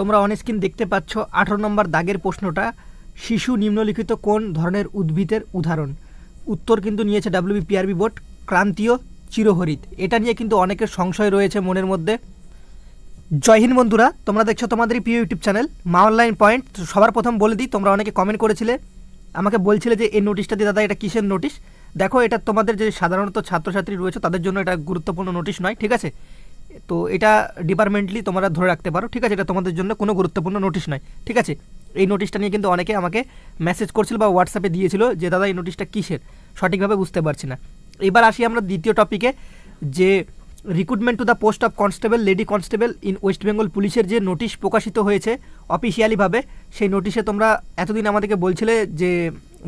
তোমরা অনস্ক্রিন দেখতে পাচ্ছ আঠারো নম্বর দাগের প্রশ্নটা, শিশু নিম্নলিখিত কোন ধরনের উদ্ভিদের উদাহরণ? উত্তর কিন্তু নিয়েছে ডাব্লিউবি পিআরবি বোর্ড ক্রান্তীয় চিরহরিত। এটা নিয়ে কিন্তু অনেকের সংশয় রয়েছে মনের মধ্যে। জয় হিন্দ বন্ধুরা, তোমরা দেখছ তোমাদেরই প্রিয় YouTube channel, Maa online point সবার প্রথম বলে দিই, তোমরা অনেকে কমেন্ট করেছিলে, আমাকে বলছিলে যে এই নোটিশটা দিয়ে দাদা এটা কিসের নোটিশ দেখো, এটা তোমাদের যে সাধারণত ছাত্রছাত্রী রয়েছে, তাদের জন্য এটা গুরুত্বপূর্ণ নোটিশ নয়, ঠিক আছে? তো এটা ডিপার্টমেন্টলি তোমরা ধরে রাখতে পারো, ঠিক আছে? এটা তোমাদের জন্য কোনো গুরুত্বপূর্ণ নোটিশ নয় ঠিক আছে? এই নোটিশটা নিয়ে কিন্তু অনেকে আমাকে মেসেজ করছিল বা হোয়াটসঅ্যাপে দিয়েছিল যে, দাদা, এই নোটিশটা কিসের? সঠিকভাবে বুঝতে পারছি না। এবার আসি আমরা দ্বিতীয় টপিকে যে recruitment to the post of constable lady constable in West Bengal পুলিশের যে নোটিশ প্রকাশিত হয়েছে অফিসিয়ালিভাবে সেই নোটিশে তোমরা এতদিন আমাদেরকে বলছিলে যে,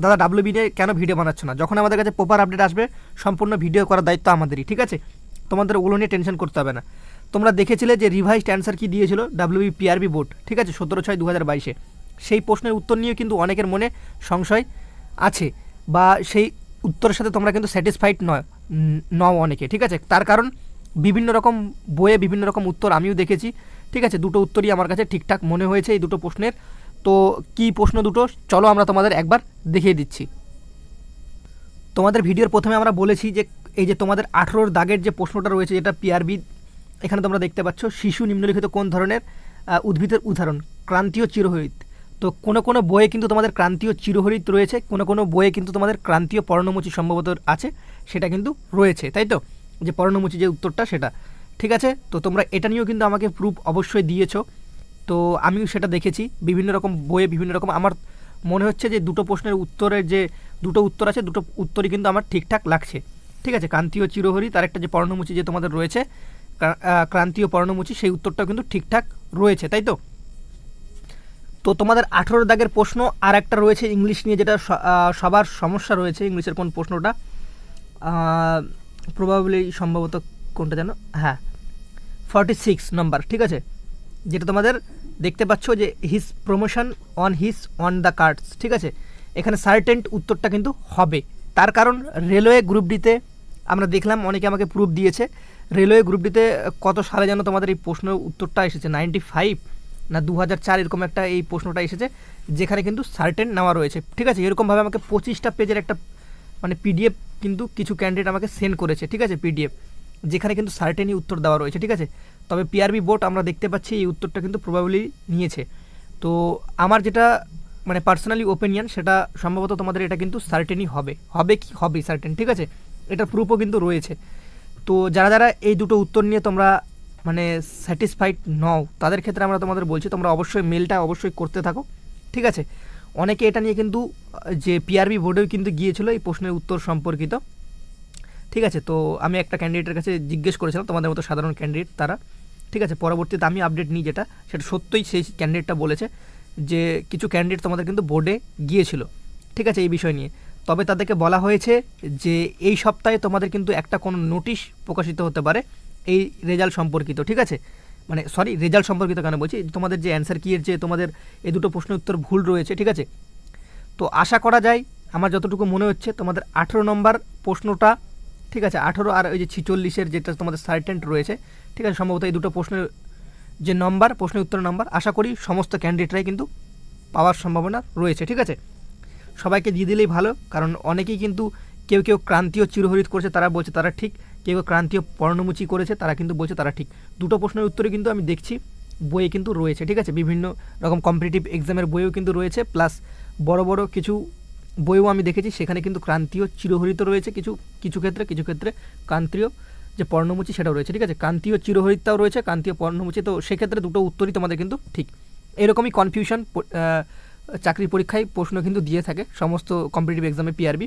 দাদা ডাব্লিউবি কেন ভিডিও বানাচ্ছ না? যখন আমাদের কাছে প্রপার আপডেট আসবে, সম্পূর্ণ ভিডিও করার দায়িত্ব আমাদেরই, ঠিক আছে? তোমাদের ওগুলো নিয়ে টেনশন করতে হবে না। তোমরা দেখেছিলে যে রিভাইসড অ্যান্সার কি দিয়েছিল? ডাব্লিউবি পিআরবি বোর্ড ঠিক আছে? সতেরো ছয় দু হাজার বাইশে। সেই প্রশ্নের উত্তর নিয়েও কিন্তু অনেকের মনে সংশয় আছে বা সেই উত্তরের সাথে তোমরা কিন্তু স্যাটিসফাইড নয় নও অনেকে, ঠিক আছে? তার কারণ বিভিন্ন রকম বইয়ে বিভিন্ন রকম উত্তর আমিও দেখেছি, ঠিক আছে? দুটো উত্তরই আমার কাছে ঠিকঠাক মনে হয়েছে এই দুটো প্রশ্নের। তো কি প্রশ্ন দুটো? চলো আমরা তোমাদের একবার দেখিয়ে দিচ্ছি। তোমাদের ভিডিওর প্রথমে আমরা বলেছি যে এই যে তোমাদের আঠেরোর দাগের যে প্রশ্নটা রয়েছে, যেটা পিআরবি এখানে তোমরা দেখতে পাচ্ছ, শিশু নিম্নলিখিত কোন ধরনের উদ্ভিদের উদাহরণ? ক্রান্তীয় চিরহরিত। তো কোনো কোনো বইয়ে কিন্তু তোমাদের ক্রান্তীয় চিরহরিত রয়েছে, কোনো কোনো বইয়ে কিন্তু তোমাদের ক্রান্তীয় পর্ণমোচী সম্ভবত আছে, সেটা কিন্তু রয়েছে, তাই তো? যে পর্ণমোচী যে উত্তরটা, সেটা। ঠিক আছে? তো তোমরা এটা নিয়েও কিন্তু আমাকে প্রুফ অবশ্যই দিয়েছ। তো আমিও সেটা দেখেছি, বিভিন্ন রকম বইয়ে বিভিন্ন রকম, আমার মনে হচ্ছে যে দুটো প্রশ্নের উত্তরের যে, দুটো উত্তর আছে, দুটো উত্তরই কিন্তু আমার ঠিকঠাক লাগছে। ঠিক আছে, ক্রান্তীয় চিরহরি, তার একটা যে পর্ণমুচি যে তোমাদের রয়েছে ক্রান্তীয় পর্ণমুচি, সেই উত্তরটাও কিন্তু ঠিকঠাক রয়েছে, তাই তো? তো তোমাদের আঠেরো দাগের প্রশ্ন আর একটা রয়েছে ইংলিশ নিয়ে, যেটা সবার সমস্যা রয়েছে, ইংলিশের কোন প্রশ্নটা? প্রবাবলি সম্ভবত কোনটা যেন? হ্যাঁ ফর্টি সিক্স নাম্বার ঠিক আছে? যেটা তোমাদের দেখতে পাচ্ছ যে his promotion on his on the cards ঠিক আছে? এখানে সার্টেন্ট উত্তরটা কিন্তু হবে। তার কারণ রেলওয়ে গ্রুপ ডিতে আমরা দেখলাম অনেকে আমাকে প্রুফ দিয়েছে। রেলওয়ে গ্রুপটিতে কত সালে যেন তোমাদের এই প্রশ্নের উত্তরটা এসেছে? নাইনটি ফাইভ না দু হাজার চার এরকম একটা এই প্রশ্নটা এসেছে, যেখানে কিন্তু সার্টেন নেওয়া রয়েছে। ঠিক আছে, এরকমভাবে আমাকে পঁচিশটা পেজের একটা মানে পিডিএফ কিন্তু কিছু ক্যান্ডিডেট আমাকে সেন্ড করেছে, ঠিক আছে পিডিএফ যেখানে কিন্তু সার্টেনই উত্তর দেওয়া রয়েছে, ঠিক আছে? তবে পিআরবি বোর্ড আমরা দেখতে পাচ্ছি এই উত্তরটা কিন্তু প্রবাবলি নিয়েছে। তো আমার যেটা মানে পার্সোনালি ওপিনিয়ন সেটা সম্ভবত তোমাদের এটা কিন্তু সার্টেনই হবে। হবে কি? হবে সার্টেন ঠিক আছে? এটার প্রুফও কিন্তু রয়েছে। তো যারা যারা এই দুটো উত্তর নিয়ে তোমরা মানে স্যাটিসফাইড নও, তাদের ক্ষেত্রে আমরা তোমাদের বলছি, তোমরা অবশ্যই মেলটা অবশ্যই করতে থাকো, ঠিক আছে? অনেকে এটা নিয়ে কিন্তু, যে পিআরবি বোর্ডেও কিন্তু গিয়েছিল এই প্রশ্নের উত্তর সম্পর্কিত, ঠিক আছে? তো আমি একটা ক্যান্ডিডেটের কাছে জিজ্ঞেস করেছিলাম, তোমাদের মতো সাধারণ ক্যান্ডিডেট তারা, ঠিক আছে? পরবর্তীতে আমি আপডেট নিই যেটা, সেটা সত্যই সেই ক্যান্ডিডেটটা বলেছে যে কিছু ক্যান্ডিডেট তোমাদের কিন্তু বোর্ডে গিয়েছিল, ঠিক আছে? এই বিষয় নিয়ে। তবে তাদেরকে বলা হয়েছে যে এই সপ্তাহে তোমাদের কিন্তু একটা কোনো নোটিশ প্রকাশিত হতে পারে এই রেজাল্ট সম্পর্কিত, ঠিক আছে? মানে সরি রেজাল্ট সম্পর্কিত কেন বলছি? তোমাদের যে অ্যান্সার কি এর যে তোমাদের এই দুটো প্রশ্নের উত্তর ভুল রয়েছে, ঠিক আছে? তো আশা করা যায়, আমার যতটুকু মনে হচ্ছে, তোমাদের আঠেরো নম্বর প্রশ্নটা, ঠিক আছে, আঠেরো আর ওই যে ছিচল্লিশের যেটা তোমাদের সার্টেন্ট রয়েছে, ঠিক আছে, সম্ভবত এই দুটো প্রশ্নের যে নম্বর প্রশ্নের উত্তর নম্বর আশা করি সমস্ত ক্যান্ডিডেটরাই কিন্তু পাওয়ার সম্ভাবনা রয়েছে, ঠিক আছে? সবাইকে দিয়ে দিলেই ভালো, কারণ অনেকেই কিন্তু কেউ কেউ ক্রান্তীয় চিরহরিত করেছে, তারা বলছে তারা ঠিক, কেউ কেউ ক্রান্তীয় পর্ণমুচি করেছে, তারা কিন্তু বলছে তারা ঠিক। দুটো প্রশ্নের উত্তরে কিন্তু আমি দেখছি, বইয়ে কিন্তু রয়েছে, ঠিক আছে? বিভিন্ন রকম কম্পিটিটিভ এক্সামের বইও কিন্তু রয়েছে প্লাস বড় বড় কিছু বইও আমি দেখেছি, সেখানে কিন্তু ক্রান্তীয় চিরহরিত রয়েছে, কিছু কিছু ক্ষেত্রে কিছু ক্ষেত্রে ক্রান্তীয় যে পর্ণমুচি সেটাও রয়েছে, ঠিক আছে? ক্রান্তীয় চিরহরিতটাও রয়েছে, ক্রান্তীয় পর্ণমুচি, তো সেক্ষেত্রে দুটো উত্তরই তোমাদের কিন্তু ঠিক। এরকমই কনফিউশন চাকরির পরীক্ষায় প্রশ্ন কিন্তু দিয়ে থাকে, সমস্ত কম্পিটিটিভ এক্সামে পিআরবি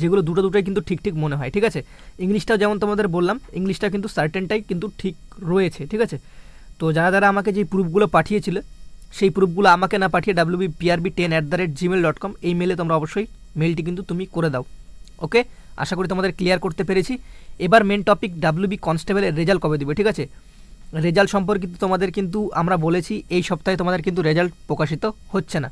যেগুলো দুটো দুটোই কিন্তু ঠিক ঠিক মনে হয়, ঠিক আছে? ইংলিশটাও যেমন তোমাদের বললাম ইংলিশটা কিন্তু সার্টেনটাই কিন্তু ঠিক রয়েছে, ঠিক আছে? তো যারা যারা আমাকে যে প্রুফগুলো পাঠিয়েছিল, সেই প্রুফগুলো আমাকে না পাঠিয়ে WB PRB ten at the rate Gmail dot com এই মেলে তোমরা অবশ্যই মেলটি কিন্তু তুমি করে দাও ওকে আশা করি তোমাদের ক্লিয়ার করতে পেরেছি। এবার মেন টপিক ডাব্লিউবি কনস্টেবলের রেজাল্ট কবে দিবে, ঠিক আছে? রেজাল্ট সম্পর্কিত তোমাদের কিন্তু আমরা বলেছি, এই সপ্তাহে তোমাদের কিন্তু রেজাল্ট প্রকাশিত হচ্ছে না।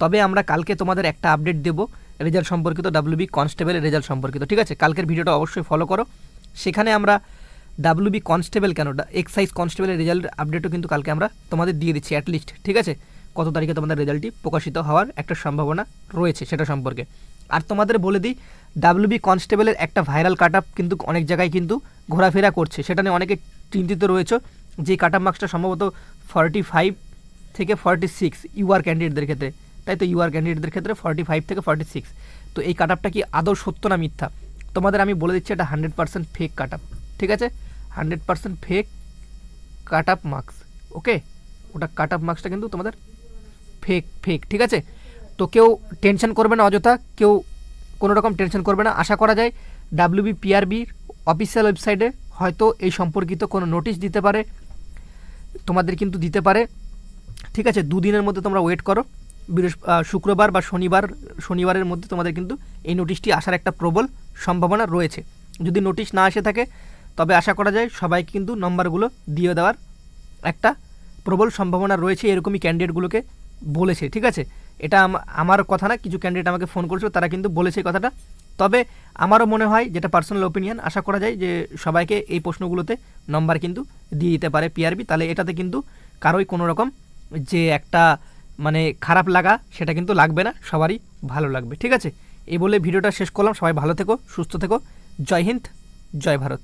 তবে আমরা কালকে তোমাদের একটা আপডেট দেব, রেজাল্ট সম্পর্কিত ডাব্লিউবি কনস্টেবলের রেজাল্ট সম্পর্কিত, ঠিক আছে? কালকের ভিডিওটা অবশ্যই ফলো করো। সেখানে আমরা ডাব্লিউবি কনস্টেবল কেন এক্সাইজ কনস্টেবলের রেজাল্ট আপডেটও কিন্তু কালকে আমরা তোমাদের দিয়ে দিচ্ছি অ্যাটলিস্ট ঠিক আছে? কত তারিখে তোমাদের রেজাল্টটি প্রকাশিত হওয়ার একটা সম্ভাবনা রয়েছে সেটা সম্পর্কে। আর তোমাদের বলে দিই ডাব্লিউবি কনস্টেবলের একটা ভাইরাল কাটআপ কিন্তু অনেক জায়গায় কিন্তু ঘোরাফেরা করছে, সেটা নিয়ে অনেকে চিন্তিত রয়েছে। যে কাট আপ মার্কসটা সম্ভবত ফর্টি ফাইভ থেকে ফর্টি সিক্স ইউআর ক্যান্ডিডেটদের ক্ষেত্রে, তাই তো ইউআর ক্যান্ডিডেটদের ক্ষেত্রে ফর্টি ফাইভ থেকে ফর্টি সিক্স তো এই কাট আপটা কি আদৌ সত্য না মিথ্যা? তোমাদের আমি বলে দিচ্ছি এটা hundred percent fake cut up ঠিক আছে? Hundred percent fake cut up marks okay ওটা কাট আপ মার্কসটা কিন্তু তোমাদের ফেক ফেক ঠিক আছে? তো কেউ টেনশন করবে না অযথা, কেউ কোনো রকম টেনশন করবে না। আশা করা যায় ডাব্লিউবি পিআরবির অফিসিয়াল ওয়েবসাইটে হয়তো এই সম্পর্কিত কোনো নোটিশ দিতে পারে। তোমাদের কিন্তু দিতে পারে। ঠিক আছে, দুদিনের মধ্যে তোমরা ওয়েট করো। শুক্রবার বা শনিবার, শনিবারের মধ্যে তোমাদের কিন্তু এই নোটিশটি আসার একটা প্রবল সম্ভাবনা রয়েছে। যদি নোটিশ না এসে থাকে, তবে আশা করা যায় সবাইকে কিন্তু নম্বরগুলো দিয়ে দেওয়ার একটা প্রবল সম্ভাবনা রয়েছে, এরকমই ক্যান্ডিডেটগুলোকে বলেছে। ঠিক আছে, এটা আম- আমার কথা না, কিছু ক্যান্ডিডেট আমাকে ফোন করেছিল, তারা কিন্তু বলেছে কথাটা। তবে আমারও মনে হয় যেটা পার্সোনাল ওপিনিয়ন আশা করা যায় যে সবাইকে এই প্রশ্নগুলোতে নম্বর কিন্তু দিয়ে দিতে পারে পিআরবি তাহলে এটাতে কিন্তু কারোই কোনো রকম যে একটা মানে খারাপ লাগা সেটা কিন্তু লাগবে না, সবারই ভালো লাগবে। ঠিক আছে? এই বলে ভিডিওটা শেষ করলাম। সবাই ভালো থেকো, সুস্থ থেকো। জয় হিন্দ, জয় ভারত।